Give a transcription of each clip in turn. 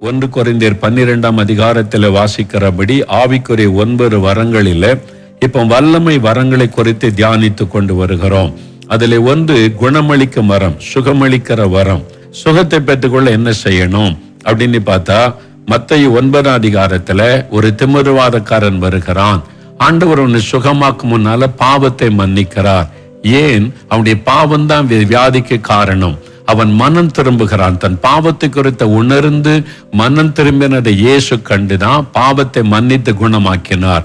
ஒன்று குறைந்தர் பன்னிரெண்டாம் அதிகாரத்தில் வாசிக்கிறபடி ஆவிக்குரிய ஒன்பது வரங்களில இப்போ வல்லமை வரங்களை குறித்து தியானித்து கொண்டு வருகிறோம். அதில் ஒன்று குணமளிக்கும் வரம் சுகமளிக்கிற வரம். சுகத்தை பெற்றுக்கொள்ள என்ன செய்யணும்? அப்படின்னு பார்த்தா மத்திய ஒன்பதாம் அதிகாரத்துல ஒரு திமிருவாதக்காரன் வருகிறான். ஆண்டவர் உன்னை சுகமாக்கும் முன்னால பாவத்தை மன்னிக்கிறார். ஏன்? அவனுடைய பாவம் தான் வியாதிக்கு காரணம். அவன் மனம் திரும்புகிறான். தன் பாவத்தை குறித்த உணர்ந்து மனம் திரும்பினதை இயேசு கண்டுதான் பாவத்தை மன்னித்து குணமாக்கினார்.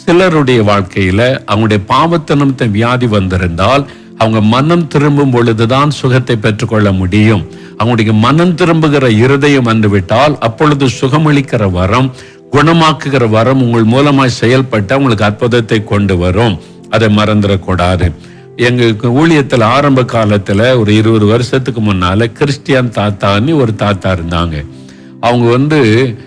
சிலருடைய வாழ்க்கையில அவங்களுடைய பாவத்தை நிமித்த வியாதி வந்திருந்தால் அவங்க மனம் திரும்பும் பொழுதுதான் சுகத்தை பெற்றுக்கொள்ள முடியும். அவங்களுடைய மனம் திரும்புகிற இருதயம் வந்துவிட்டால் அப்பொழுது சுகமளிக்கிற வரம் குணமாக்குகிற வரம் உங்கள் மூலமாய் செயல்பட்டு அவங்களுக்கு அற்புதத்தை கொண்டு வரும். அதை மறந்துடக்கூடாது. எங்க ஊழியத்துல ஆரம்ப காலத்துல ஒரு இருபது வருஷத்துக்கு முன்னால கிறிஸ்டியன் தாத்தான்னு ஒரு தாத்தா இருந்தாங்க. அவங்க வந்து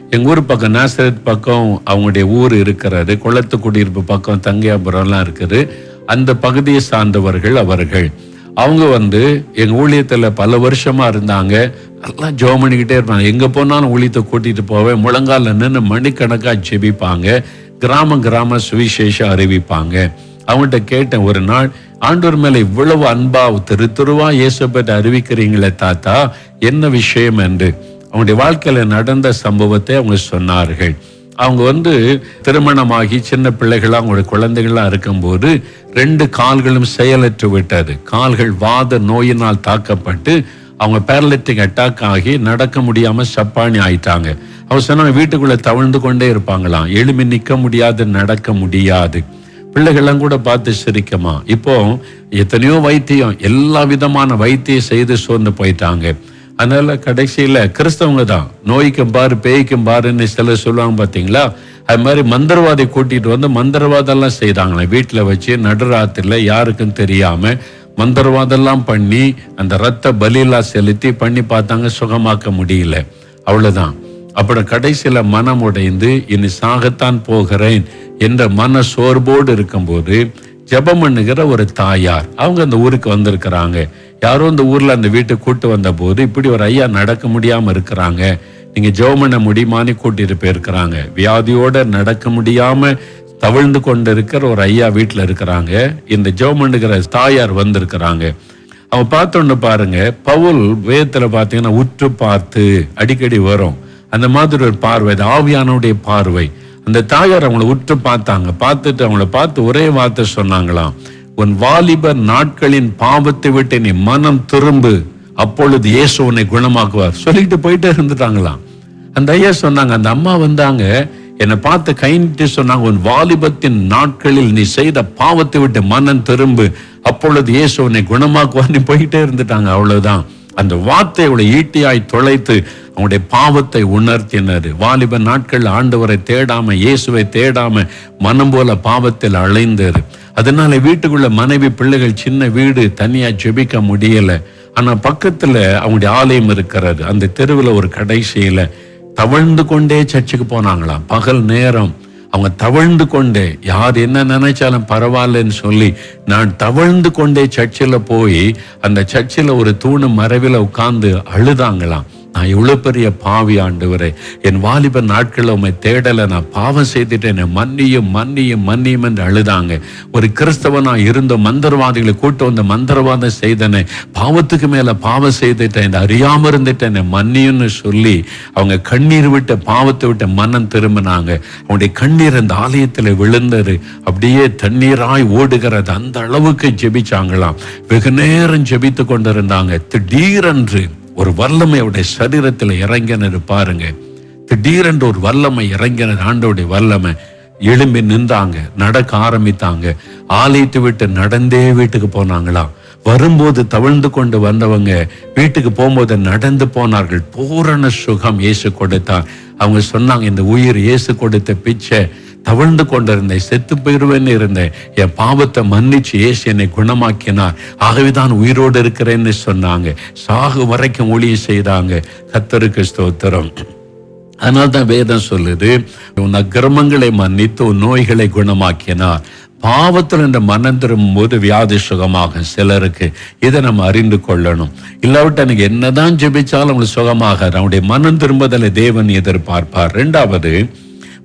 எங்க ஊர் பக்கம் நாசரத் பக்கம் அவங்களுடைய ஊர் இருக்கிறது. குளத்து குடியிருப்பு பக்கம் தங்கையாபுரம்லாம் இருக்குது. அந்த பகுதியை சார்ந்தவர்கள் அவர்கள். அவங்க வந்து எங்க ஊழியத்துல பல வருஷமா இருந்தாங்க. நல்லா ஜோ பண்ணிக்கிட்டே இருப்பாங்க. எங்க போனாலும் ஊழியத்தை கூட்டிட்டு போவேன் முழங்கால நின்று மணிக்கணக்கா ஜெபிப்பாங்க. கிராம கிராம சுவிசேஷம் அறிவிப்பாங்க. அவங்கள்ட்ட கேட்டேன் ஒரு நாள் ஆண்டவர் மேல இவ்வளவு அன்பா திரு திருவா இயேசு அறிவிக்கிறீங்களே தாத்தா என்ன விஷயம் என்று. அவங்களுடைய வாழ்க்கையில நடந்த சம்பவத்தை அவங்க சொன்னார்கள். அவங்க வந்து திருமணமாகி சின்ன பிள்ளைகளாக அவங்களுடைய குழந்தைகளாக இருக்கும்போது ரெண்டு கால்களும் செயலற்று விட்டது. கால்கள் வாத நோயினால் தாக்கப்பட்டு அவங்க பேரலிட்டிக் அட்டாக் ஆகி நடக்க முடியாம சப்பானி ஆயிட்டாங்க. அவங்க சொன்னாங்க வீட்டுக்குள்ள தவழ்ந்து கொண்டே இருப்பாங்களாம். எளிமை நிற்க முடியாது நடக்க முடியாது. பிள்ளைகள்லாம் கூட பார்த்து சிரிக்கமா? இப்போ எத்தனையோ வைத்தியம் எல்லா விதமான வைத்தியம் செய்து சோர்ந்து போயிட்டாங்க. அதனால கடைசியில் கிறிஸ்தவங்க தான். நோய்க்கும் பாரு பேய்க்கும் பாருன்னு சிலர் சொல்லுவாங்க பார்த்தீங்களா? அது மாதிரி மந்திரவாதி கூட்டிட்டு வந்து மந்திரவாதம்லாம் செய்தாங்களே வீட்டில் வச்சு நடுராத்திரில யாருக்கும் தெரியாம மந்திரவாதம்லாம் பண்ணி அந்த ரத்த பலியெல்லாம் செலுத்தி பண்ணி பார்த்தாங்க சுகமாக்க முடியல. அவ்வளோதான் அப்புறம் கடைசியில் மனம் உடைந்து இனி சாகத்தான் போகிறேன் என்ற மன சோர்வோடு இருக்கும்போது ஜெபம் பண்ணுகிற ஒரு தாயார். அவங்க அந்த ஊருக்கு வந்திருக்கிறாங்க. யாரோ அந்த ஊரில் அந்த வீட்டுக்கு கூட்டு வந்த போது இப்படி ஒரு ஐயா நடக்க முடியாமல் இருக்கிறாங்க. நீங்கள் ஜெபம் பண்ண முடியுமான்னு கூட்டிட்டு போயிருக்கிறாங்க. வியாதியோட நடக்க முடியாமல் தவிழ்ந்து கொண்டு இருக்கிற ஒரு ஐயா வீட்டில் இருக்கிறாங்க. இந்த ஜெபம் பண்ணுகிற தாயார் வந்திருக்கிறாங்க. அவன் பார்த்தோன்னு பாருங்க பவுல் வேதத்தில் பார்த்தீங்கன்னா உற்று பார்த்து அடிக்கடி வரும். அந்த மாதிரி ஒரு பார்வை அது ஆவியானுடைய பார்வை. அந்த தாயார் அவங்கள உற்று பார்த்தாங்க. பார்த்துட்டு அவங்கள பார்த்து ஒரே வார்த்தை சொன்னாங்களாம். உன் வாலிப நாட்களின் பாவத்தை விட்டு நீ மனம் திரும்பு. அப்பொழுது இயேசு உன்னை குணமாக்குவார். சொல்லிட்டு போயிட்டே இருந்துட்டாங்களாம். அந்த ஐயா சொன்னாங்க அந்த அம்மா வந்தாங்க என்னை பார்த்து கைன்ட்டு சொன்னாங்க உன் வாலிபத்தின் நாட்களில் நீ செய்த பாவத்தை விட்டு மனம் திரும்பு. அப்பொழுது இயேசு உன்னை குணமாக்குவார்னு போயிட்டே இருந்துட்டாங்க அவ்வளவுதான். அந்த வார்த்தையோட ஈட்டியாய் தொலைத்து அவங்களுடைய பாவத்தை உணர்த்தினர் வாலிப நாட்கள் ஆண்டவரை தேடாம இயேசுவை தேடாம மனம் போல பாவத்தில் அலைந்தார் அதனால வீட்டுக்குள்ள மனைவி பிள்ளைகள் சின்ன வீடு தனியா ஜெபிக்க முடியல. ஆனா பக்கத்துல அவங்களுடைய ஆலயம் இருக்கிறது. அந்த தெருவில் ஒரு கடைசியில தவழ்ந்து கொண்டே சர்ச்சுக்கு போனாங்களாம். பகல் நேரம் அவங்க தவழ்ந்து கொண்டே யார் என்ன நினைச்சாலும் பரவாயில்லன்னு சொல்லி நான் தவழ்ந்து கொண்டே சர்ச்சில் போய் அந்த சர்ச்சில் ஒரு தூணு மறைவில் உட்கார்ந்து அழுதாங்களாம். நான் இவ்வளோ பெரிய பாவி ஆண்டவரே. என் வாலிப நாட்களில் உண்மை தேடலை. நான் பாவம் செய்துட்டேன். மன்னியும் மன்னியும் மன்னியும் என்று அழுதாங்க. ஒரு கிறிஸ்தவனாக இருந்த மந்திரவாதிகளை கூட்டு வந்த மந்திரவாதம் செய்தனே. பாவத்துக்கு மேலே பாவம் செய்துட்டேன் அறியாமல் இருந்துட்டேன். மன்னியும்னு சொல்லி அவங்க கண்ணீர் விட்டு பாவத்தை விட்டு மன்னன் திரும்பினாங்க. அவனுடைய கண்ணீர் அந்த ஆலயத்தில் விழுந்தது. அப்படியே தண்ணீராய் ஓடுகிறது. அந்த அளவுக்கு ஜெபிச்சாங்களாம். வெகு நேரம் ஜெபித்து கொண்டிருந்தாங்க. திடீரென்று ஒரு வல்லமை அவருடைய சரீரத்தில் இறங்கினது பாருங்க. திடீரென்று ஒரு வல்லமை இறங்கினது ஆண்டோடைய வல்லமை. எழும்பி நின்றாங்க நடக்க ஆரம்பித்தாங்க. ஆலயத்தை விட்டு நடந்தே வீட்டுக்கு போனாங்களாம் வரும்போது தவிழ்ந்து கொண்டு வந்தவங்க வீட்டுக்கு போகும்போது நடந்து போனார்கள். பூரண சுகம் இயேசு கொடுத்தார். அவங்க சொன்னாங்க இந்த உயிர் இயேசு கொடுத்த பிச்சை தவழ்ந்து கொண்டிருந்தேன் செத்து போயிருவேன்னு இருந்தேன். என் பாவத்தை மன்னிச்சு ஏசி என்னை குணமாக்கினார். ஆகவேதான் உயிரோடு இருக்கிறேன்னு சொன்னாங்க. சாகு வரைக்கும் ஒளியை செய்தாங்க. கத்தருக்கு ஸ்தோத்திரம். அதனால தான் வேதம் சொல்லுது உன் அக்கிரமங்களை மன்னித்து உன் நோய்களை குணமாக்கினார். பாவத்தில் இந்த மனம் திரும்பும் போது வியாதி சுகமாகும் சிலருக்கு. இதை நம்ம அறிந்து கொள்ளணும். இல்லாவிட்டு எனக்கு என்னதான் ஜெபிச்சாலும் அவங்களுக்கு சுகமாக அவனுடைய மனம் திரும்புதலை தேவன் எதிர்பார்ப்பார். ரெண்டாவது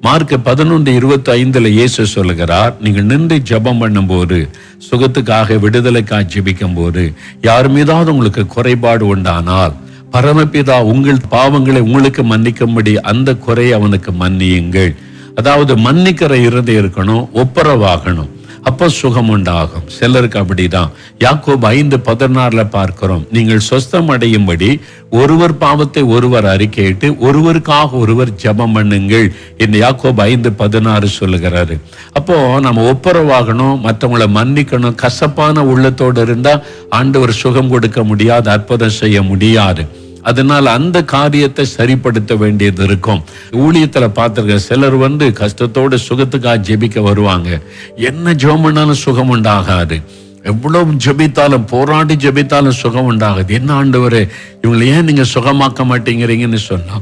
மார்க் பதினொன்று இருபத்தி ஐந்துல இயேசு சொல்லுகிறார் நீங்கள் நின்று ஜெபம் பண்ணும்போது சுகத்துக்காக விடுதலைக்காக ஜெபிக்கும் போது யார் மீதாவது உங்களுக்கு குறைபாடு உண்டானால் பரமபிதா உங்கள் பாவங்களை உங்களுக்கு மன்னிக்கும்படி அந்த குறையை அவனுக்கு மன்னியுங்கள். அதாவது மன்னிக்கிற இருந்து இருக்கணும் ஒப்புரவாகணும். அப்போ சுகம் உண்டாகும் சிலருக்கு அப்படிதான். யாக்கோப் ஐந்து பதினாறுல பார்க்கிறோம். நீங்கள் சொஸ்தம் அடையும்படி ஒருவர் பாவத்தை ஒருவர் அறிக்கையிட்டு ஒருவருக்காக ஒருவர் ஜெபம் பண்ணுங்கள் என்று யாக்கோப் ஐந்து பதினாறு சொல்லுகிறாரு. அப்போ நம்ம ஒப்புரவாகணும் மற்றவங்களை மன்னிக்கணும் கசப்பான உள்ளத்தோடு இருந்தா ஆண்டவர் சுகம் கொடுக்க முடியாது அற்புதம் செய்ய முடியாது. அதனால் அந்த காரியத்தை சரிப்படுத்த வேண்டியது இருக்கும். ஊழியத்துல பார்த்துருக்க சிலர் வந்து கஷ்டத்தோட சுகத்துக்காக ஜெபிக்க வருவாங்க. என்ன ஜெபம் பண்ணாலும் சுகம் உண்டாகாது. எவ்வளவு ஜெபித்தாலும் போராடி ஜெபித்தாலும் சுகம் உண்டாகுது. என்ன ஆண்டவரே இவங்களை ஏன் நீங்க சுகமாக்க மாட்டேங்கிறீங்கன்னு சொன்னா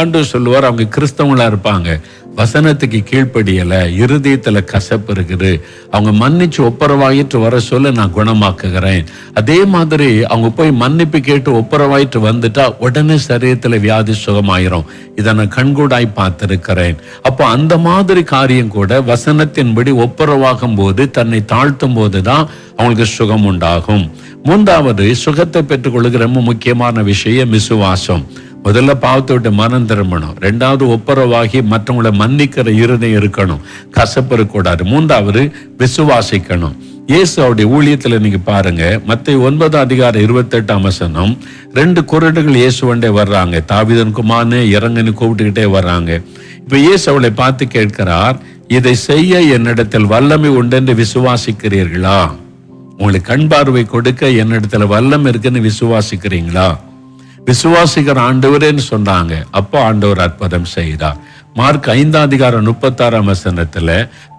அன்று சொல்லுவார் அவங்க கிறிஸ்தவங்களா இருப்பாங்க. வசனத்துக்கு கீழ்ப்படியல இருதயத்துல கசப்பு இருக்குது. அவங்க மன்னிச்சு ஒப்புரவாயிட்டு வர சொல்ல நான் குணமாக்குகிறேன். அதே மாதிரி அவங்க போய் மன்னிப்பு கேட்டு ஒப்புரவாயிட்டு வந்துட்டா உடனே சரீரத்துல வியாதி சுகமாயிரும். இதை நான் கண்கூடாய் பார்த்திருக்கிறேன். அப்போ அந்த மாதிரி காரியம் கூட வசனத்தின்படி ஒப்புரவாகும் போது தன்னை தாழ்த்தும் போதுதான் அவங்களுக்கு சுகம் உண்டாகும் மூன்றாவது சுகத்தை பெற்றுக்கொள்கிற ரொம்ப முக்கியமான விஷயம் விசுவாசம் முதல்ல பாவத்தை விட்டு மனம் திரும்பணும். ரெண்டாவது ஒப்புரவாகி மற்றவங்களை மன்னிக்கிற இருதயம் இருக்கணும். கசப்பு இருக்கக்கூடாது. மூன்றாவது விசுவாசிக்கணும். இயேசு அவருடைய ஊழியத்தில் நீங்கள் பாருங்க மத்திய ஒன்பதாம் அதிகாரம் இருபத்தெட்டாம் வசனம் ரெண்டு குரடுகள் இயேசு வண்டே வர்றாங்க. தாவிதன் குமார்னு இறங்கன்னு கூப்பிட்டுக்கிட்டே வர்றாங்க. இப்போ இயேசு அவளை பார்த்து கேட்கிறார் இதை செய்ய என்னிடத்தில் வல்லமை உண்டென்று விசுவாசிக்கிறீர்களா? உங்களுக்கு கண் பார்வை கொடுக்க என்னிடத்துல வல்லம் இருக்குன்னு விசுவாசிக்கிறீங்களா? விசுவாசிக்கிற ஆண்டவரேன்னு சொன்னாங்க. அப்போ ஆண்டவர் அற்புதம் செய்தார். மார்க் ஐந்தாம் அதிகாரம் முப்பத்தாறாம் வசனத்துல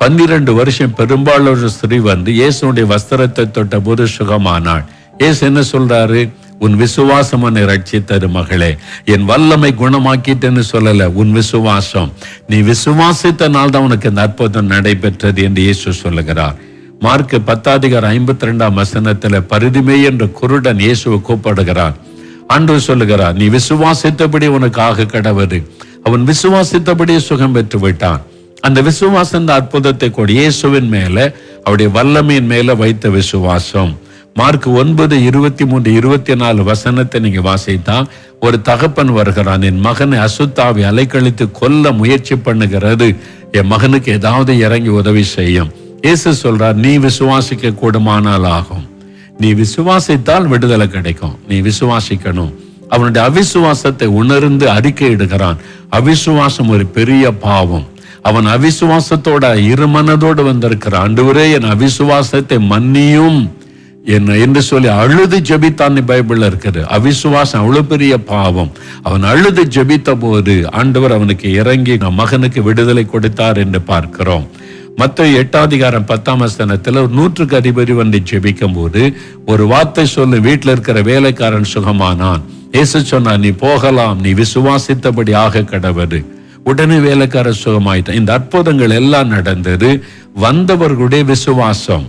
பன்னிரண்டு வருஷம் பெரும்பாலான ஸ்திரீ வந்து இயேசுடைய வஸ்திரத்தை தொட்ட போது சுகமானாள். இயேசு என்ன சொல்றாரு? உன் விசுவாசம் ரட்சி தரு மகளே. என் வல்லமை குணமாக்கிட்டேன்னு சொல்லல. உன் விசுவாசம். நீ விசுவாசித்தனால் தான் உனக்கு இந்த அற்புதம் நடைபெற்றது என்று இயேசு சொல்லுகிறார். மார்க் பத்தாதிகாரம் ஐம்பத்தி ரெண்டாம் வசனத்துல பரிதிமே என்ற குருடன் இயேசுவை கூப்பிடுகிறான் ஆண்டவர் சொல்லுகிறார் நீ விசுவாசித்தபடி உனக்காக ஆக கடவுது அவன் விசுவாசித்தபடி சுகம் பெற்று விட்டான் அந்த விசுவாசம் இந்த அற்புதத்தை கூட. இயேசுவின் மேல அவருடைய வல்லமையின் மேல வைத்த விசுவாசம். மார்க் ஒன்பது இருபத்தி மூன்று இருபத்தி நாலு வசனத்தை நீங்க வாசித்தா ஒரு தகப்பன் வருகிறான். என் மகனை அசுத்தாவை அலைக்கழித்து கொல்ல முயற்சி பண்ணுகிறது. என் மகனுக்கு ஏதாவது இறங்கி உதவி செய்யும். இயேசு சொல்றார் நீ விசுவாசிக்க கூடுமானால் ஆகும். நீ விசுவாசித்தால் விடுதலை கிடைக்கும். நீ விசுவாசிக்கணும். அவனுடைய அவிசுவாசத்தை உணர்ந்து அறிக்கை இடுகிறான். அவிசுவாசம் ஒரு பெரிய பாவம். அவன் அவிசுவாசத்தோட இருமனதோடு வந்திருக்கிறான். ஆண்டவரே என் அவிசுவாசத்தை மன்னியும். என்ன என்று சொல்லி அழுது ஜெபித்தான் பைபிள்ல இருக்குது. அவிசுவாசம் அவ்வளவு பெரிய பாவம். அவன் அழுது ஜெபித்த போது ஆண்டவர் அவனுக்கு இறங்கி நம் மகனுக்கு விடுதலை கொடுத்தார் என்று பார்க்கிறோம். மற்ற எட்டாதிகாரம் பத்தாம் ஸ்தானத்தில் ஒரு நூற்றுக்கு அதிபதி வந்து ஜெபிக்கும் போது ஒரு வார்த்தை சொல்லு வீட்டில் இருக்கிற வேலைக்காரன் சுகமானான். ஏசு சொன்னார் நீ போகலாம் நீ விசுவாசித்தபடி ஆக கடவுது உடனே வேலைக்காரன் சுகமாயிட்டான் இந்த அற்புதங்கள் எல்லாம் நடந்தது வந்தவர்களுடைய விசுவாசம்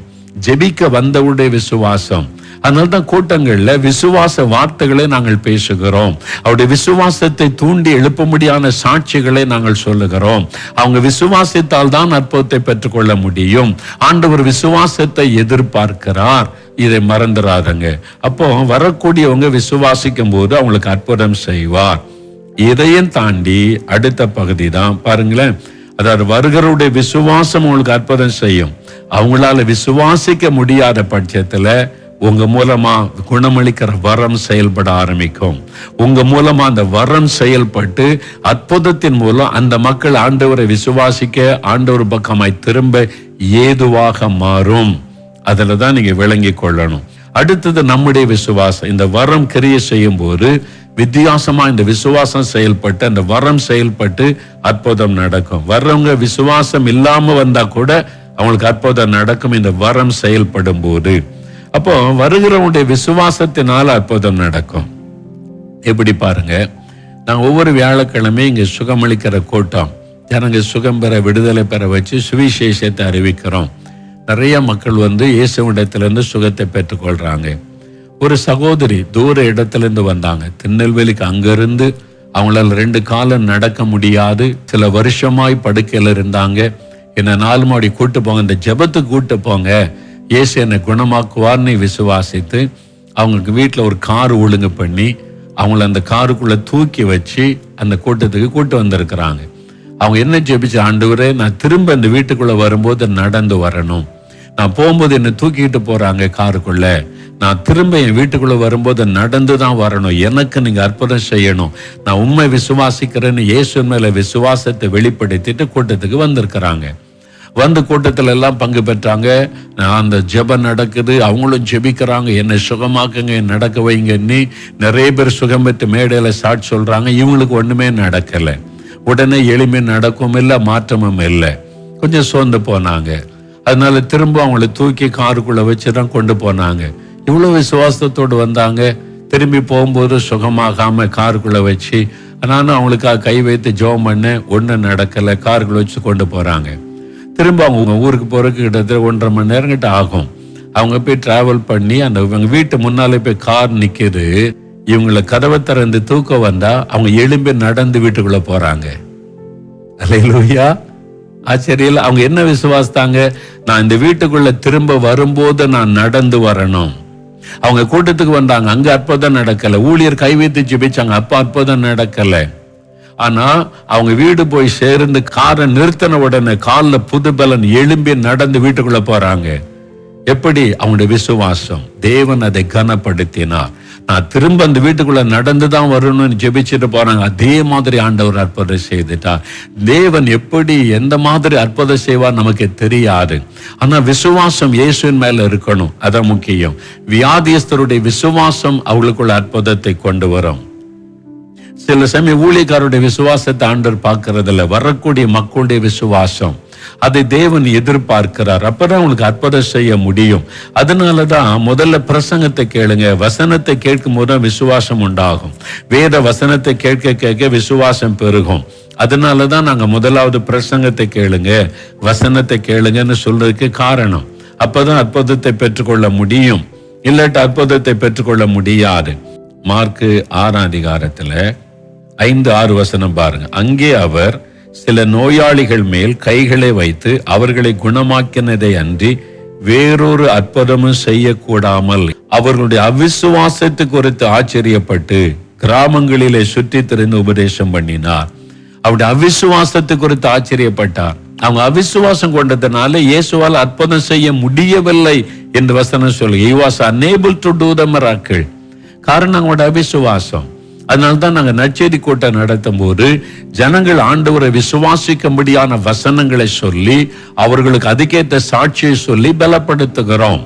ஜெபிக்க வந்தவருடைய விசுவாசம். அதனால்தான் கூட்டங்களில் விசுவாச வார்த்தைகளை நாங்கள் பேசுகிறோம். அவருடைய விசுவாசத்தை தூண்டி எழுப்பும்படியான சாட்சிகளை நாங்கள் சொல்லுகிறோம். அவங்க விசுவாசித்தால் தான் அற்புதத்தை பெற்றுக்கொள்ள முடியும். ஆண்டவர் விசுவாசத்தை எதிர்பார்க்கிறார். இதை மறந்துடாதங்க. அப்போ வரக்கூடியவங்க விசுவாசிக்கும் போது அவங்களுக்கு அற்புதம் செய்வார். இதையும் தாண்டி அடுத்த பகுதி தான் பாருங்களேன். அதாவது வருகிறவருடைய விசுவாசம் உங்களுக்கு அற்புதம் செய்யும். அவங்களால விசுவாசிக்க முடியாத பட்சத்துல உங்க மூலமா குணமளிக்கிற வரம் செயல்பட ஆரம்பிக்கும். உங்க மூலமா அந்த வரம் செயல்பட்டு அற்புதத்தின் மூலம் அந்த மக்கள் ஆண்டவரை விசுவாசிக்க ஆண்டவர் பக்கமாய் திரும்ப ஏதுவாக மாறும். அதில் தான் நீங்க விளங்கி கொள்ளணும். அடுத்தது நம்முடைய விசுவாசம். இந்த வரம் கிரியை செய்யும் போது வித்தியாசமா இந்த விசுவாசம் செயல்பட்டு அந்த வரம் செயல்பட்டு அற்புதம் நடக்கும். வர்றவங்க விசுவாசம் இல்லாம வந்தா கூட அவங்களுக்கு அற்புதம் நடக்கும். இந்த வரம் செயல்படும் போது அப்போ வருகிறவனுடைய விசுவாசத்தினால அற்புதம் நடக்கும். எப்படி பாருங்க நான் ஒவ்வொரு வியாழக்கிழமையும் இங்க சுகமளிக்கிற கூட்டம் ஜனங்க சுகம் பெற விடுதலை பெற வச்சு சுவிசேஷத்தை அறிவிக்கிறோம். நிறைய மக்கள் வந்து இயேசுவிடத்திலிருந்து சுகத்தை பெற்றுக்கொள்றாங்க ஒரு சகோதரி தூர இடத்துல இருந்து வந்தாங்க. திருநெல்வேலிக்கு அங்கிருந்து அவங்களால ரெண்டு காலம் நடக்க முடியாது. சில வருஷமாய் படுக்கையில இருந்தாங்க. என்ன நாலு மாடி கூட்டு போங்க இந்த ஜெபத்துக்கு கூட்டு போங்க. இயேசு என்னை குணமாக்குவார்னு விசுவாசித்து அவங்களுக்கு வீட்டில் ஒரு கார் ஒழுங்கு பண்ணி அவங்கள அந்த காருக்குள்ளே தூக்கி வச்சு அந்த கூட்டத்துக்கு கூட்டு வந்திருக்கிறாங்க. அவங்க என்ன ஜெபிச்ச ஆண்டவரே நான் திரும்ப அந்த வீட்டுக்குள்ளே வரும்போது நடந்து வரணும். நான் போகும்போது என்னை தூக்கிட்டு போகிறாங்க காருக்குள்ளே. நான் திரும்ப என் வீட்டுக்குள்ளே வரும்போது நடந்து தான் வரணும். எனக்கு நீங்கள் அற்புதம் செய்யணும். நான் உண்மை விசுவாசிக்கிறேன்னு இயேசு மேலே விசுவாசத்தை வெளிப்படுத்திட்டு கூட்டத்துக்கு வந்திருக்கிறாங்க. வந்து கூட்டத்தில் எல்லாம் பங்கு பெற்றாங்க. நான் அந்த ஜெபம் நடக்குது அவங்களும் ஜெபிக்கிறாங்க என்னை சுகமாக்குங்க நடக்க வைங்கன்னு நிறைய பேர் சுகம் பெற்று மேடையில் சாட்சி சொல்கிறாங்க இவங்களுக்கு ஒன்றுமே நடக்கலை. உடனே எளிமை நடக்கவும் இல்லை மாற்றமும் இல்லை. கொஞ்சம் சோர்ந்து போனாங்க. அதனால திரும்ப அவங்கள தூக்கி காருக்குள்ளே வச்சு தான் கொண்டு போனாங்க. இவ்வளோ விசுவாசத்தோடு வந்தாங்க. திரும்பி போகும்போது சுகமாகாமல் காருக்குள்ளே வச்சு நானும் அவங்களுக்காக கை வைத்து ஜெபம் பண்ண ஒன்றும் நடக்கலை காருக்குள்ளே வச்சு கொண்டு போகிறாங்க திரும்ப அவங்க ஊருக்கு போறதுக்கு கிட்டத்தட்ட ஒன்றரை மணி நேரம் கிட்ட ஆகும். அவங்க போய் டிராவல் பண்ணி அந்த இவங்க வீட்டு முன்னாலே போய் கார் நிக்குது. இவங்களை கதவை திறந்து தூக்கம் வந்தா அவங்க எலும்பி நடந்து வீட்டுக்குள்ள போறாங்க. அல்லேலூயா. ஆச்சரியல அவங்க என்ன விசுவாசித்தாங்க? நான் இந்த வீட்டுக்குள்ள திரும்ப வரும்போது நான் நடந்து வரணும். அவங்க கூட்டத்துக்கு வந்தாங்க அங்க அற்புதம் நடக்கல. ஊழியர் கை வைத்து ஜிபிச்சாங்க அப்ப அற்புதம் நடக்கலை. ஆனா அவங்க வீடு போய் சேர்ந்து காரை நிறுத்தின உடனே காலில் புது பலன் எழும்பி நடந்து வீட்டுக்குள்ள போறாங்க. எப்படி? அவங்களுடைய விசுவாசம். தேவன் அதை கனப்படுத்தினார். நான் திரும்ப அந்த வீட்டுக்குள்ள நடந்து தான் வரணும்னு ஜெபிச்சுட்டு போறாங்க. அதே மாதிரி ஆண்டவர் அற்புதம் செய்துட்டார். தேவன் எப்படி எந்த மாதிரி அற்புதம் செய்வார் நமக்கு தெரியாது. ஆனா விசுவாசம் இயேசுவின் மேல இருக்கணும். அதான் முக்கியம். வியாதியஸ்தருடைய விசுவாசம் அவங்களுக்குள்ள அற்புதத்தை கொண்டு வரும். சில சமயம் ஊழியக்காருடைய விசுவாசத்தை ஆண்டவர் பார்க்கறதில்ல. வரக்கூடிய மக்களுடைய விசுவாசம். அதை தேவன் எதிர்பார்க்கிறார். அப்பதான் உங்களுக்கு அற்புதம் செய்ய முடியும். அதனாலதான் முதல்ல பிரசங்கத்தை கேளுங்க. வசனத்தை கேட்கும் போது விசுவாசம் உண்டாகும். வேத வசனத்தை கேட்க கேட்க விசுவாசம் பெருகும். அதனாலதான் நாங்க முதலாவது பிரசங்கத்தை கேளுங்க. வசனத்தை கேளுங்கன்னு சொல்றதுக்கு காரணம். அப்பதான் அற்புதத்தை பெற்றுக்கொள்ள முடியும். இல்லாட்டி அற்புதத்தை பெற்றுக்கொள்ள முடியாது. மார்க்கு ஆறாம் அதிகாரத்துல ஐந்து ஆறு வசனம் பாருங்க. அங்கே அவர் சில நோயாளிகள் மேல் கைகளை வைத்து அவர்களை குணமாக்கினதை அன்றி வேறொரு அற்புதமும் செய்யக்கூடாமல் அவர்களுடைய அவிசுவாசத்து குறித்து ஆச்சரியப்பட்டு கிராமங்களிலே சுற்றி திறந்து உபதேசம் பண்ணினார். அவருடைய அவிசுவாசத்து குறித்து ஆச்சரியப்பட்டார். அவங்க அவிசுவாசம் கொண்டதுனால இயேசுவால் அற்புதம் செய்ய முடியவில்லை என்று வசனம் சொல்லு he was unable to do the காரணம் அவங்களோட அவிசுவாசம். அதனால தான் நாங்கள் நற்செய்தி கூட்டம் நடத்தும் போது ஜனங்கள் ஆண்டவரை விசுவாசிக்கும்படியான வசனங்களை சொல்லி அவர்களுக்கு அதுக்கேற்ற சாட்சியை சொல்லி பலப்படுத்துகிறோம்.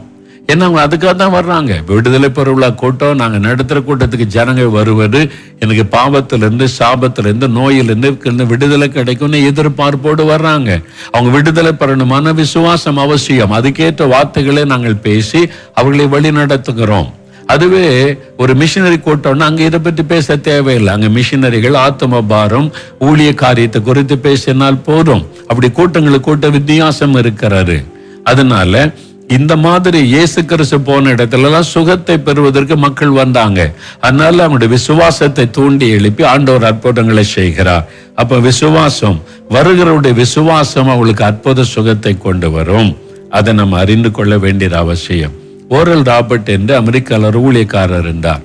ஏன்னா அவங்க அதுக்காக தான் வர்றாங்க. விடுதலை பெருவிழா கூட்டம் நாங்கள் நடத்துகிற கூட்டத்துக்கு ஜனங்க வருவது எனக்கு பாவத்திலேருந்து சாபத்திலேருந்து நோயிலேருந்து விடுதலை கிடைக்கும்னு எதிர்பார்ப்போடு வர்றாங்க. அவங்க விடுதலை பெறணுமான விசுவாசம் அவசியம். அதுக்கேற்ற வார்த்தைகளை நாங்கள் பேசி அவர்களை வழி நடத்துகிறோம் அதுவே ஒரு மிஷினரி கூட்டம்னா அங்கே இதை பற்றி பேச தேவையில்லை. அங்க மிஷினரிகள் ஆத்ம பாரம் ஊழிய காரியத்தை குறித்து பேசினால் போதும். அப்படி கூட்டங்களுக்கு கூட்ட வித்தியாசம் இருக்கிறாரு அதனால இந்த மாதிரி இயேசு கிறிஸ்து போன இடத்துல எல்லாம் சுகத்தை பெறுவதற்கு மக்கள் வந்தாங்க. அதனால அவங்களுடைய விசுவாசத்தை தூண்டி எழுப்பி ஆண்டவர் அற்புதங்களை செய்கிறார். அப்ப விசுவாசம் வருகிறவருடைய விசுவாசம் அவங்களுக்கு அற்புத சுகத்தை கொண்டு வரும். அதை நம்ம அறிந்து கொள்ள வேண்டியது அவசியம். ஓரல் ராபர்ட் என்று அமெரிக்காவில் ஒரு ஊழியக்காரர் இருந்தார்.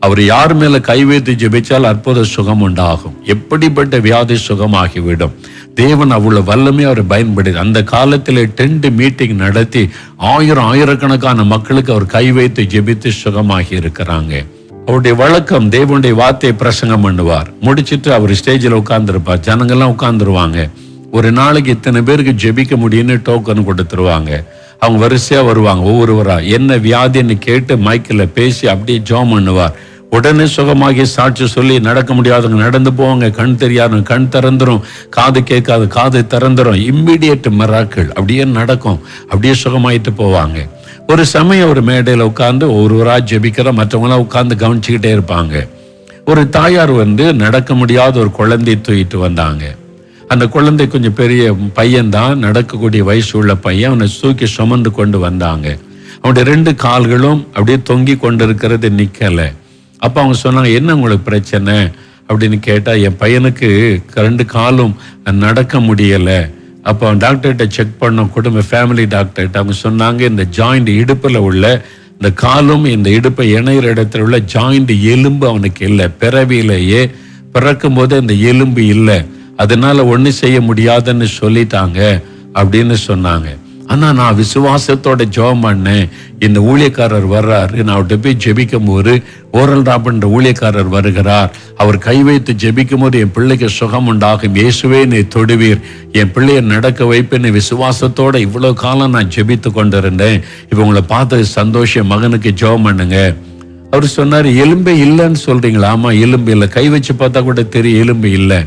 அவர் யார் மேல கை வைத்து ஜெபிச்சால் அற்புத சுகம் உண்டாகும். எப்படிப்பட்ட வியாதி சுகமாகிவிடும். தேவன் அவ்வளவு வல்லமே அவர் பயன்படுத்தி அந்த காலத்தில் டென்ட் மீட்டிங் நடத்தி ஆயிரம் ஆயிரக்கணக்கான மக்களுக்கு அவர் கை வைத்து ஜெபித்து சுகமாகி இருக்கிறாங்க. அவருடைய வழக்கம் தேவனுடைய வார்த்தையை பிரசங்கம் பண்ணுவார். முடிச்சிட்டு அவர் ஸ்டேஜில் உட்கார்ந்துருப்பார். ஜனங்கள்லாம் உட்கார்ந்துருவாங்க. ஒரு நாளைக்கு இத்தனை பேருக்கு ஜெபிக்க முடியும்னு டோக்கன் கொடுத்துருவாங்க. அவங்க வரிசையா வருவாங்க ஒவ்வொருவரா. என்ன வியாதின்னு கேட்டு மைக்கில் பேசி அப்படியே ஜோம் பண்ணுவார். உடனே சுகமாகி சாட்சி சொல்லி நடக்க முடியாதவங்க நடந்து போவாங்க. கண் தெரியாதவங்க கண் திறந்துரும் காது கேட்காது காது திறந்துரும். இம்மிடியட் மிராக்கள் அப்படியே நடக்கும். அப்படியே சுகமாயிட்டு போவாங்க. ஒரு சமயம் ஒரு மேடையில் உட்காந்து ஒருவராக ஜெபிக்கிற மற்றவங்களாம் உட்காந்து கவனிச்சுக்கிட்டே இருப்பாங்க. ஒரு தாயார் வந்து நடக்க முடியாத ஒரு குழந்தை தூக்கிட்டு வந்தாங்க. அந்த குழந்தை கொஞ்சம் பெரிய பையன்தான் நடக்கக்கூடிய வயசு உள்ள பையன். அவனை தூக்கி சுமந்து கொண்டு வந்தாங்க. அவனுடைய ரெண்டு கால்களும் அப்படியே தொங்கி கொண்டிருக்கிறது நிற்கலை அப்போ அவங்க சொன்னாங்க என்ன உங்களுக்கு பிரச்சனை? அப்படின்னு கேட்டால் என் பையனுக்கு ரெண்டு காலும் நடக்க முடியலை. அப்போ டாக்டர்கிட்ட செக் பண்ணோம் குடும்ப ஃபேமிலி டாக்டர்கிட்ட அவங்க சொன்னாங்க இந்த ஜாயிண்ட் இடுப்பில் உள்ள இந்த காலும் இந்த இடுப்பை இணையிற இடத்துல உள்ள ஜாயிண்ட் எலும்பு அவனுக்கு இல்லை. பிறவியிலேயே பிறக்கும் போது அந்த எலும்பு இல்லை. அதனால ஒண்ணு செய்ய முடியாதுன்னு சொல்லிட்டாங்க அப்படின்னு சொன்னாங்க. ஆனா நான் விசுவாசத்தோட ஜெபம் பண்ணேன். இந்த ஊழியக்காரர் வர்றாரு. நான் அவர்கிட்ட போய் ஜெபிக்கும் போது ஓரல் ராபன்ற ஊழியக்காரர் வருகிறார். அவர் கை வைத்து ஜெபிக்கும் போது என் பிள்ளைக்கு சுகம் உண்டாகும். இயேசுவே நீ தொடுவீர். என் பிள்ளைய நடக்க வைப்பேன்னு விசுவாசத்தோட இவ்வளவு காலம் நான் ஜெபித்து கொண்டிருந்தேன். இப்போ உங்களை பார்த்து சந்தோஷம் மகனுக்கு ஜெபம் பண்ணுங்க. அவர் சொன்னார் எலும்பே இல்லைன்னு சொல்றீங்களா? ஆமா எலும்பு இல்லை. கை வச்சு பார்த்தா கூட தெரியும் எலும்பு இல்லை.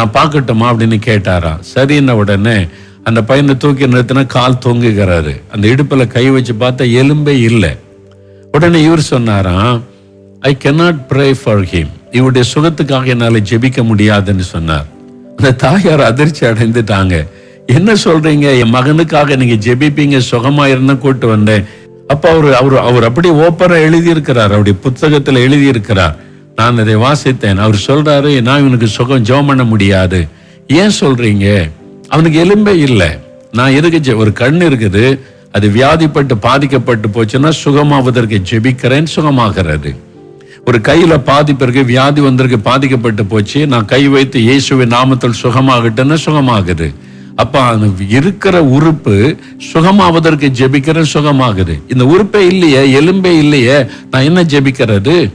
நான் பார்க்கட்டுமா அப்படின்னு கேட்டாராம் சரின்ன உடனே அந்த பையனை தூக்கி நிறுத்தினா கால் தொங்குகிறாரு. அந்த இடுப்புல கை வச்சு பார்த்தா எலும்பே இல்லை. உடனே இவர் சொன்னாராம் I cannot pray for him இவருடைய சுகத்துக்காக என்னால ஜெபிக்க முடியாதுன்னு சொன்னார். அந்த தாயார் அதிர்ச்சி அடைந்துட்டாங்க. என்ன சொல்றீங்க? என் மகனுக்காக நீங்க ஜெபிப்பீங்க சுகமா இருந்தா கூட்டு வந்தேன். அப்ப அவர் அவர் அவர் அப்படியே ஓப்பரா எழுதியிருக்கிறார். அவருடைய புத்தகத்துல எழுதியிருக்கிறார். நான் அதை வாசித்தேன். அவர் சொல்றாரு நான் இவனுக்கு சுகம் ஜெபம் பண்ண முடியாது. ஏன் சொல்றீங்க? அவனுக்கு எலும்பே இல்லை. நான் எதுக்கு ஜெ- ஒரு கண் இருக்குது அது வியாதிப்பட்டு பாதிக்கப்பட்டு போச்சுன்னா சுகமாவதற்கு ஜெபிக்கிறேன் சுகமாகிறது. ஒரு கையில பாதிப்பிற்கு வியாதி வந்திருக்கு பாதிக்கப்பட்டு போச்சு நான் கை வைத்து இயேசுவின் நாமத்தில் சுகமாகட்டுன்னு சுகமாகுது. அப்போ அது இருக்கிற உறுப்பு சுகமாவதற்கு ஜெபிக்கிறேன் சுகமாகுது. இந்த உறுப்பே இல்லையே எலும்பே இல்லையே நான் என்ன ஜெபிக்கிறது?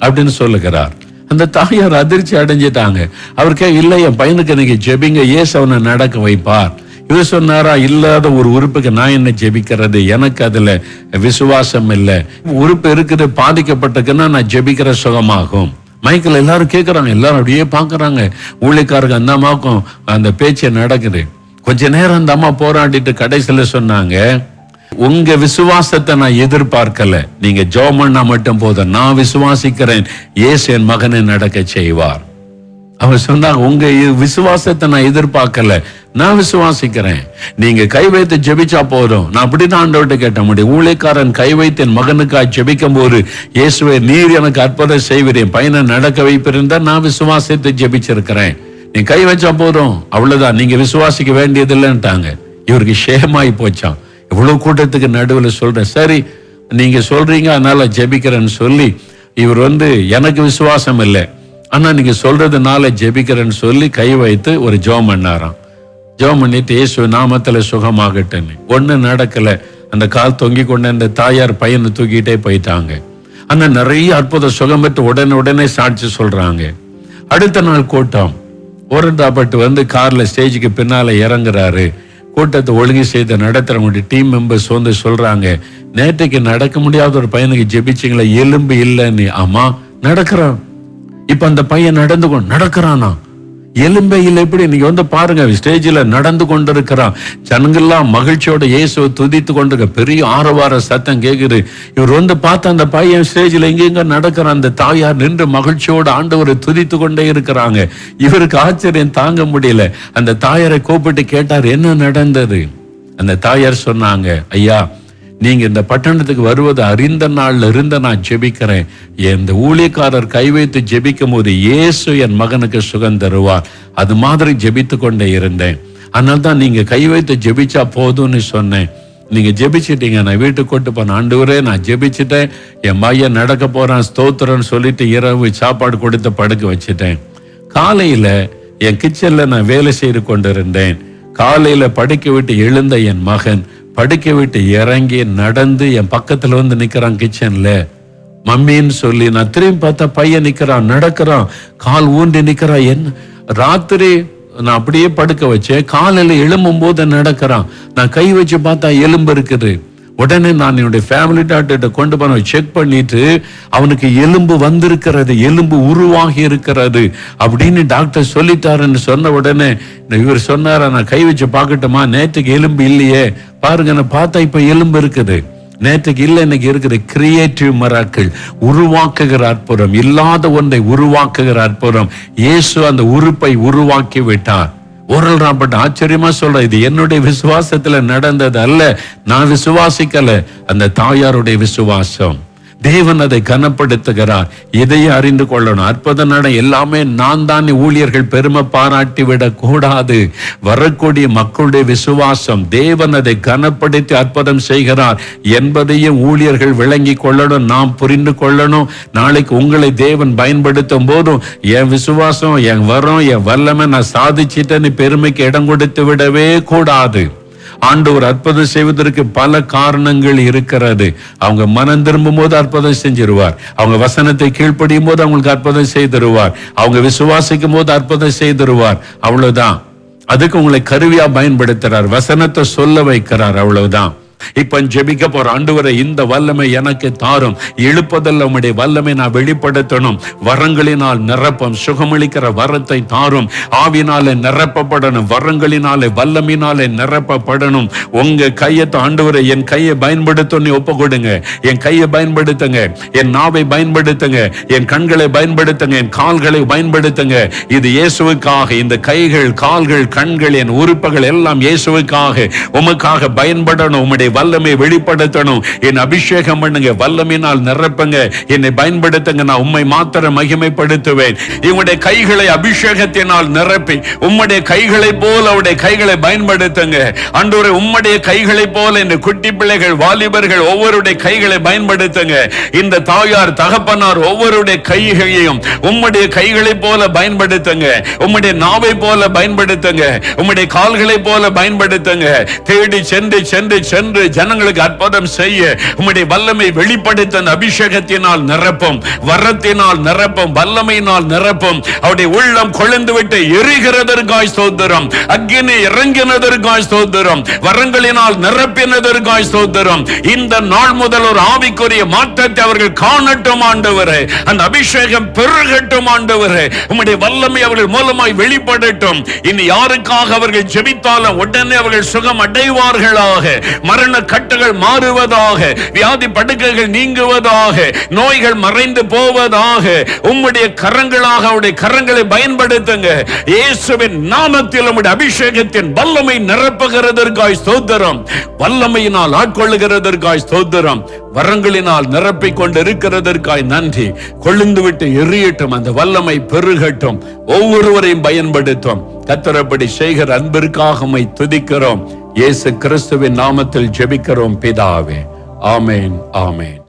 அப்படின்னு சொல்லுகிறார். அந்த தாயார் அதிர்ச்சி அடைஞ்சிட்டாங்க. அவருக்கே இல்லை என் பையனுக்கு இன்னைக்கு ஜெபிங்க. ஏசு அவனை நடக்க வைப்பார். இவர் சொன்னாரா இல்லாத ஒரு உறுப்புக்கு நான் என்ன ஜெபிக்கிறது? எனக்கு அதுல விசுவாசம் இல்லை. உறுப்பு இருக்குது பாதிக்கப்பட்டிருக்குன்னா நான் ஜெபிக்கிற சுகமாகும். மைக்கில் எல்லாரும் கேட்கறாங்க எல்லாரும் அப்படியே பார்க்கறாங்க ஊழியக்காரங்க அந்த அம்மாவுக்கும் அந்த பேச்சு நடக்குது. கொஞ்ச நேரம் அந்த அம்மா போராடிட்டு கடைசியில் சொன்னாங்க உங்க விசுவாசத்தை நான் எதிர்பார்க்கல. நீங்க ஜோமன்னா மட்டும் போதும். நான் விசுவாசிக்கிறேன். ஏசு என் மகனை நடக்க செய்வார். அவர் சொன்னாங்க உங்க விசுவாசத்தை நான் எதிர்பார்க்கல. நான் விசுவாசிக்கிறேன். நீங்க கை வைத்து ஜெபிச்சா போதும். நான் அப்படிதான் ஆண்டவர்கிட்ட கேட்ட முடியும் ஊழியக்காரன் கை வைத்து என் மகனுக்காக ஜெபிக்கும் போது இயேசுவை நீர் எனக்கு அற்புதம் செய்வேன் பையனை நடக்க வைப்பிருந்தா நான் விசுவாசத்தை ஜெபிச்சிருக்கிறேன். நீ கை வச்சா போதும். அவ்வளவுதான். நீங்க விசுவாசிக்க வேண்டியதில்லைன்ட்டாங்க. இவருக்கு ஷேமாயி போச்சான் இவ்வளவு கூட்டத்துக்கு நடுவுல சொல்றேன். சரி நீங்க சொல்றீங்க அதனால ஜெபிக்கிறேன்னு சொல்லி இவர் வந்து எனக்கு விசுவாசம் இல்லை. ஆனா நீங்க சொல்றதுனால ஜெபிக்கிறேன்னு சொல்லி கை வைத்து ஒரு ஜோம் பண்ணாராம். ஜோம் பண்ணிட்டு இயேசு நாமத்துல சுகமாகட்டுன்னு ஒண்ணு நடக்கல. அந்த கால் தொங்கி கொண்ட அந்த தாயார் பையனை தூக்கிட்டே போயிட்டாங்க. ஆனா நிறைய அற்புத சுகம் பெற்று உடனே உடனே சாட்சி சொல்றாங்க. அடுத்த நாள் கூட்டம். ஓரண்டாப்பட்டு வந்து கார்ல ஸ்டேஜுக்கு பின்னால இறங்குறாரு. கூட்டத்தை ஒழுங்கு செய்த நடத்துறவங்களுடைய டீம் மெம்பர்ஸ் வந்து சொல்றாங்க. நேற்றைக்கு நடக்க முடியாத ஒரு பையனுக்கு ஜெபிச்சிங்களா எலும்பு இல்லைன்னு. ஆமா நடக்கிறான். இப்ப அந்த பையன் நடந்து கொண்டு நடக்கிறானா? எலும்பையில் எப்படி? நீங்க வந்து பாருங்க ஸ்டேஜில் நடந்து கொண்டிருக்கிறான். ஜனங்கள்லாம் மகிழ்ச்சியோட இயேசுவை துதித்து கொண்டிருக்க பெரிய ஆரவார சத்தம் கேட்குது இவர் வந்து பார்த்த அந்த பையன் ஸ்டேஜில் எங்கெங்க நடக்கிறான். அந்த தாயார் நின்று மகிழ்ச்சியோட ஆண்டவரை துதித்து கொண்டே இருக்கிறாங்க. இவருக்கு ஆச்சரியம் தாங்க முடியல. அந்த தாயாரை கூப்பிட்டு கேட்டார் என்ன நடந்தது? அந்த தாயார் சொன்னாங்க ஐயா நீங்க இந்த பட்டணத்துக்கு வருவது அறிந்த நாள்ல இருந்த நான் ஜெபிக்கிறேன். இந்த ஊழியக்காரர் கை வைத்து ஜெபிக்கும் போது இயேசு என் மகனுக்கு சுகம் தருவார். அது மாதிரி ஜெபித்து கொண்டே இருந்தேன். அதனால தான் நீங்க கை வைத்து ஜெபிச்சா போதும்னு சொன்னேன். நீங்க ஜெபிச்சிட்டீங்க நான் வீட்டுக்கு கொண்டு போன ஆண்டவரே நான் ஜெபிச்சிட்டேன். என் மையன் நடக்க போறான் ஸ்தோத்திரன்னு சொல்லிட்டு இரவு சாப்பாடு கொடுத்து படுக்க வச்சுட்டேன். காலையில என் கிச்சன்ல நான் வேலை செய்து கொண்டிருந்தேன். காலையில படுக்க விட்டு எழுந்த என் மகன் படுக்க விட்டு இறங்கி நடந்து என் பக்கத்துல வந்து நிக்கிறான் கிச்சன்ல மம்மின்னு சொல்லி நான் திரும்பி பார்த்தா பையன் நிக்கிறான் நடக்கிறான் கால் ஊன்றி நிக்கிறான். என்ன ராத்திரி நான் அப்படியே படுக்க வச்சேன். காலையில எழும்பும் போது நடக்கிறான். நான் கை வச்சு பார்த்தா எலும்பு இருக்குது. உடனே நான் என்னுடைய ஃபேமிலி டாக்டர்கிட்ட கொண்டு போன செக் பண்ணிட்டு அவனுக்கு எலும்பு வந்திருக்கிறது எலும்பு உருவாகி இருக்கிறது அப்படின்னு டாக்டர் சொல்லிட்டாருன்னு சொன்ன உடனே இவர் சொன்னாரா நான் கை வச்சு பார்க்கட்டுமா? நேற்றுக்கு எலும்பு இல்லையே. பாருங்க நான் பார்த்தா இப்போ எலும்பு இருக்குது. நேற்றுக்கு இல்லை இன்னைக்கு இருக்கிற கிரியேட்டிவ் மராக்கள் உருவாக்குகிற அற்புதம். இல்லாத ஒன்றை உருவாக்குகிற அற்புதம். இயேசு அந்த உறுப்பை உருவாக்கி விட்டார். ஓரல் ராபர்ட் ஆச்சரியமா சொல்ற இது என்னுடைய விசுவாசத்துல நடந்தது அல்ல. நான் விசுவாசிக்கல. அந்த தாயாருடைய விசுவாசம். தேவன் அதை கனப்படுத்துகிறார். இதையும் அறிந்து கொள்ளணும். அற்புத நட எல்லாமே நான் தான் ஊழியர்கள் பெருமை பாராட்டி விடக் கூடாது வரக்கூடிய மக்களுடைய விசுவாசம் தேவன் அதை கனப்படுத்தி அற்புதம் செய்கிறார். என்பதையும் ஊழியர்கள் விளங்கி கொள்ளணும். நாம் புரிந்து கொள்ளணும். நாளைக்கு உங்களை தேவன் பயன்படுத்தும் போதும் என் விசுவாசம் என் வரம் என் வல்லமை நான் சாதிச்சிட்டேன்னு பெருமைக்கு இடம் கொடுத்து விடவே கூடாது. ஆண்டவர் அற்புதம் செய்வதற்கு பல காரணங்கள் இருக்கிறது. அவங்க மனம் திரும்பும் போது அற்புதம் செஞ்சிருவார். அவங்க வசனத்தை கீழ்ப்படியும் போது அவங்களுக்கு அற்புதம் செய்திருவார். அவங்க விசுவாசிக்கும் போது அற்புதம் செய்திருவார். அவ்வளவுதான். அதுக்கு உங்களை கருவியா பயன்படுத்துறார். வசனத்தை சொல்ல வைக்கிறார். அவ்வளவுதான். இப்ப ஜெபிக்க போற. ஆண்டவரை இந்த வல்லமை எனக்கு தாரும். எழுப்பதல்ல உம்முடைய வல்லமை நான் வெளிப்படுத்தணும். வரங்களினால் நிரப்பம். சுகமளிக்கிற வரத்தை தாரும். ஆவினாலே நிரப்பப்படணும். வரங்களினாலே வல்லமினாலே நிரப்பப்படணும். உங்க கையை ஆண்டவரை என் கையை பயன்படுத்தணும் ஒப்பு கொடுங்க என் கையை பயன்படுத்துங்க. என் நாவை பயன்படுத்துங்க. என் கண்களை பயன்படுத்துங்க. என் கால்களை பயன்படுத்துங்க. இது இயேசுவுக்காக. இந்த கைகள் கால்கள் கண்கள் என் உறுப்புகள் எல்லாம் இயேசுவுக்காக. உமக்காக பயன்படணும். உம்முடைய வல்லமை வெளிப்படுத்தணும். என் அபிஷேகம் பண்ணுங்க வல்லமையினால் நிரப்புங்க. என்னை பயன்படுத்துங்க நான் உண்மை மாத்திரம் மகிமைப்படுத்துவேன். இவங்களுடைய கைகளை அபிஷேகத்தினால் நிரப்பி உம்முடைய கைகளை போல அவருடைய கைகளை பயன்படுத்துங்க. அன்றொரு உம்முடைய கைகளை போல இந்த குட்டி பிள்ளைகள் வாலிபர்கள் ஒவ்வொருடைய கைகளை பயன்படுத்துங்க. இந்த தாயார் தகப்பனார் ஒவ்வொருடைய கைகளையும் உம்முடைய கைகளை போல பயன்படுத்துங்க. உம்முடைய நாவை போல பயன்படுத்துங்க. உம்முடைய கால்களை போல பயன்படுத்துங்க. தேடி சென்று சென்று சென்று ஜனங்களுக்கு அற்புதம் செய்ய உம்முடைய வல்லமை வெளிப்படுத்த அபிஷேகத்தினால் நிரப்பும் வரத்தினால் நிரப்பும் வல்லமையினால் நிரப்பும். அவருடைய உள்ளம் கொழுந்து விட்டு எரிகிறதற்காய் சோதரம் அக்கினி இறங்கினதற்காய் சோதரம் வரங்களினால் நிரப்பினதற்காய் சோதரம் இந்த நாள் முதல் ஒரு ஆவிக்குரிய மாற்றத்தை அவர்கள் காணட்டும் ஆண்டவரே. அந்த அபிஷேகம் பெருகட்டும் ஆண்டவரே. உம்முடைய வல்லமை அவர்கள் மூலமாய் வெளிப்படட்டும். இனி யாருக்காக அவர்கள் ஜெபித்தாலும் உடனே அவர்கள் சுகம் அடைவார்களாக. மரண கட்டுகள் மாறுவதாக வியாதி படுக்கைகள் நீங்குவதாக நோய்கள் மறைந்து போவதாக உம்முடைய கரங்களாக அவருடைய கரங்களை பயன்படுத்துங்க. இயேசுவின் நாமத்தில் உம்முடைய அபிஷேகத்தின் வல்லமை நிரப்புகிறதற்காய் ஸ்தோத்திரம். வல்லமையினால் ஆட்கொள்ளுகிறதற்காய் ஸ்தோத்திரம். வரங்களினால் நிரப்பிக் கொண்டு இருக்கிறதற்காய் நன்றி. கொழுந்து விட்டு எரியட்டும் அந்த வல்லமை பெருகட்டும். ஒவ்வொருவரையும் பயன்படுத்தும். கத்திரப்படி செய்கிற அன்பிற்காக துதிக்கிறோம். இயேசு கிறிஸ்துவின் நாமத்தில் ஜெபிக்கிறோம் பிதாவே. ஆமேன் ஆமேன்.